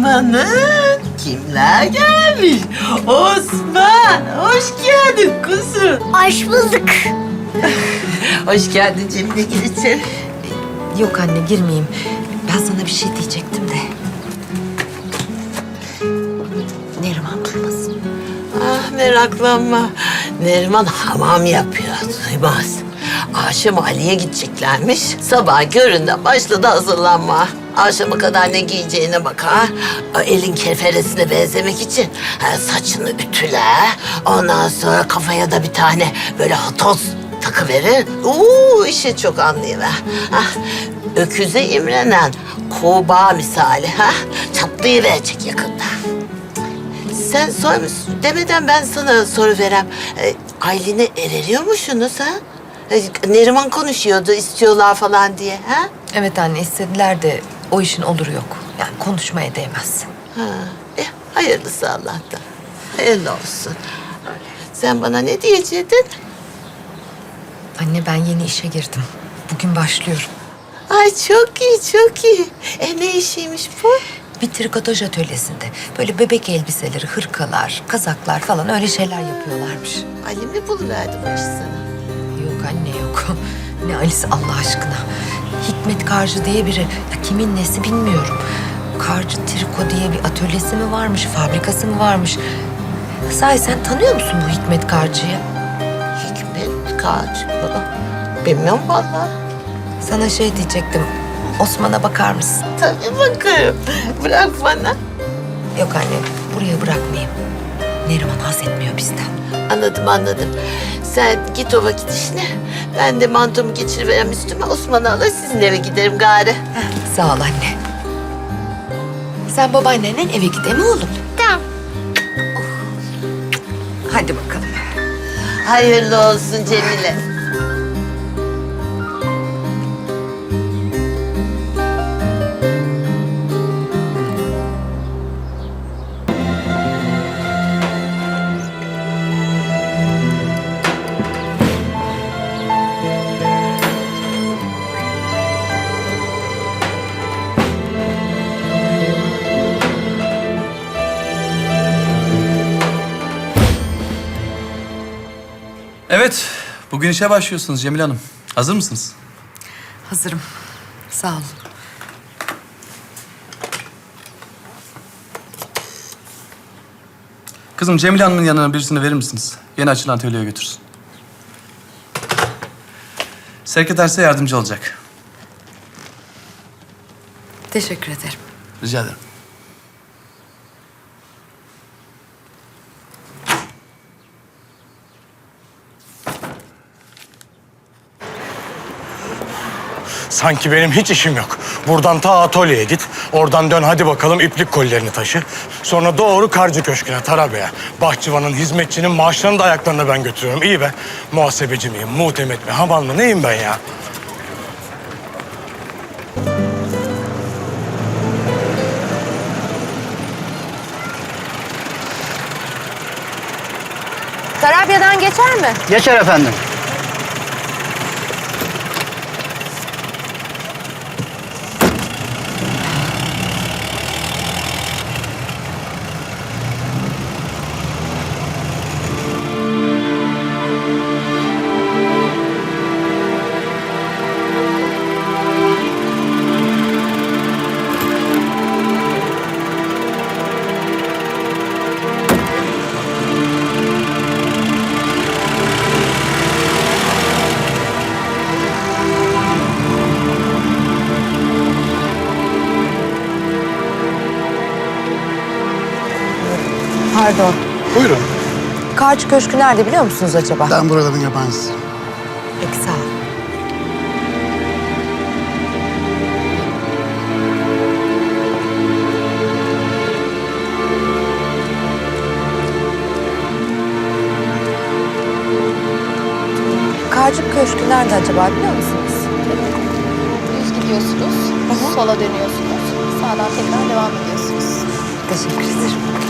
Amanın kimler gelmiş? Osman hoş geldin kuzum. Hoş bulduk. Hoş geldin Cemile gir içeri. Yok anne girmeyeyim. Ben sana bir şey diyecektim de. Neriman duymasın. Ah meraklanma. Neriman hamam yapıyor duymaz. Akşam Ali'ye gideceklermiş. Sabah göründen başladı hazırlanma. Akşama kadar ne giyeceğine bakar. Elin keferesine benzemek için saçını ütüle. Ondan sonra kafaya da bir tane böyle hatoz takıverir. Uuu işi çok anlayıver. Ah, öküze imrenen kuğba misali. Ha? Çatlayıverecek yakında. Sen sor, demeden ben sana soru verem. E, Aylin'e ereriyor musunuz ha? E, Neriman konuşuyordu istiyorlar falan diye ha? Evet anne istediler de o işin oluru yok. Yani konuşmaya değmez. ha. E, hayırlısı Allah'tan. Hayırlı olsun. Sen bana ne diyecektin? Anne ben yeni işe girdim. Bugün başlıyorum. Ay çok iyi, çok iyi. E ne işiymiş bu? Bir trikotaj atölyesinde böyle bebek elbiseleri, hırkalar, kazaklar falan öyle şeyler yapıyorlarmış. Ali mi buluverdi bu işi sana? Yok anne yok. Ne Alice Allah aşkına. Hikmet Karcı diye biri. Ya kimin nesi bilmiyorum. Karcı Triko diye bir atölyesi mi varmış, fabrikası mı varmış? Sahi sen tanıyor musun bu Hikmet Karcı'yı? Hikmet kaç? Bilmiyorum vallahi. Sana şey diyecektim. Osman'a bakar mısın? Tabii bakarım. Bırak bana. Yok anne, buraya bırakmayayım. Neriman haz etmiyor bizden. Anladım anladım. Sen git o vakit işine. Ben de mantomu geçiriverem üstüme. Osman'ı alır sizin eve giderim gari. Heh, sağ ol anne. Sen babaannenin eve gidelim oğlum. Tamam. Hadi bakalım. Hayırlı olsun Cemile. Evet, bugün işe başlıyorsunuz Cemil Hanım. Hazır mısınız? Hazırım. Sağ ol. Kızım Cemil Hanım'ın yanına birisini verir misiniz? Yeni açılan atölyeye götürsün. Sekreter size yardımcı olacak. Teşekkür ederim. Rica ederim. Sanki benim hiç işim yok. Buradan ta atölyeye git. Oradan dön hadi bakalım iplik kollerini taşı. Sonra doğru Karcı Köşkü'ne Tarabya'ya. Bahçıvanın, hizmetçinin maaşlarını da ayaklarına ben götürüyorum. İyi be. Muhasebeci miyim, muhtemet mi, hamal mı neyim ben ya? Tarabya'dan geçer mi? Geçer efendim. Pardon. Buyurun. Karşı Köşkü nerede biliyor musunuz acaba? Ben buraların yabancısıyım. Peki sağ ol. Karcık Köşkü nerede acaba biliyor musunuz? Düz gidiyorsunuz, sola dönüyorsunuz, sağdan tekrar devam ediyorsunuz. Teşekkür ederim.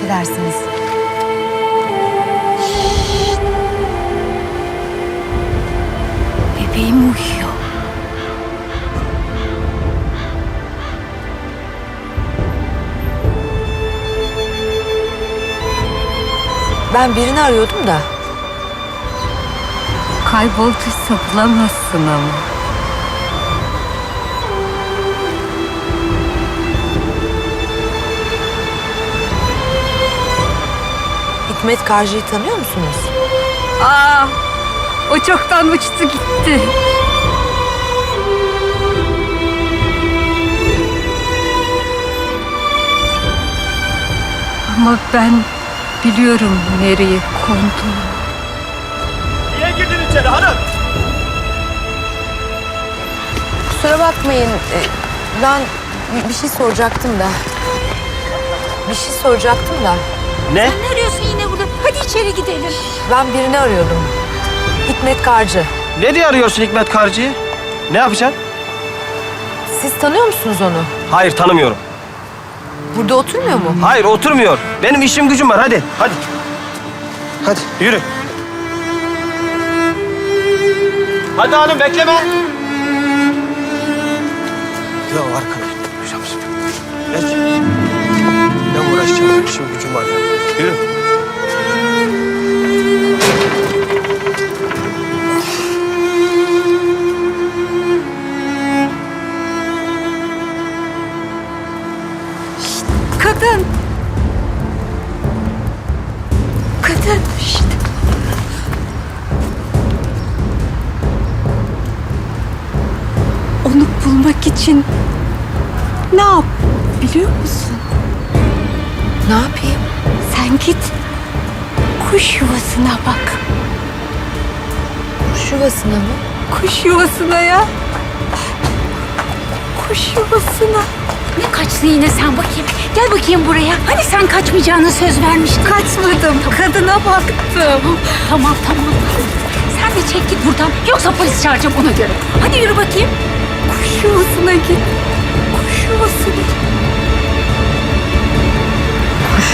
Affedersiniz. Bebeğim uyuyor. Ben birini arıyordum da. Kaybolduysa bulamazsın ama. Hikmet Karcı'yı tanıyor musunuz? Aa, o çoktan uçtu gitti. Ama ben biliyorum nereye konduğunu. Kusura bakmayın. e, Ben bir- bir şey soracaktım da. Bir şey soracaktım da. Ne? Ne arıyorsun yine burada? Hadi içeri gidelim. Ben birini arıyordum. Hikmet Karcı. Ne diye arıyorsun Hikmet Karcı'yı? Ne yapacaksın? Siz tanıyor musunuz onu? Hayır tanımıyorum. Burada oturmuyor mu? Hayır oturmuyor. Benim işim gücüm var hadi. Hadi. Hadi yürü. Hadi hanım bekleme. Ya arkadaş. şimdi? Geç. Ne uğraşacağım? İşim gücüm var ya. Yürü. Kadın. Kadın. Onu bulmak için ne yap biliyor musun? Ne yapayım? Sen git kuş yuvasına bak. Kuş yuvasına mı? Kuş yuvasına ya. Kuş yuvasına. Ne kaçtın yine sen bakayım. Gel bakayım buraya. Hani sen kaçmayacağına söz vermiştin. Kaçmadım. Kadına baktım. Tamam tamam. Sen de çek git buradan. Yoksa polis çağıracağım ona göre. Hadi yürü bakayım. Kuş yuvasına git. Kuş yuvasına. Kuş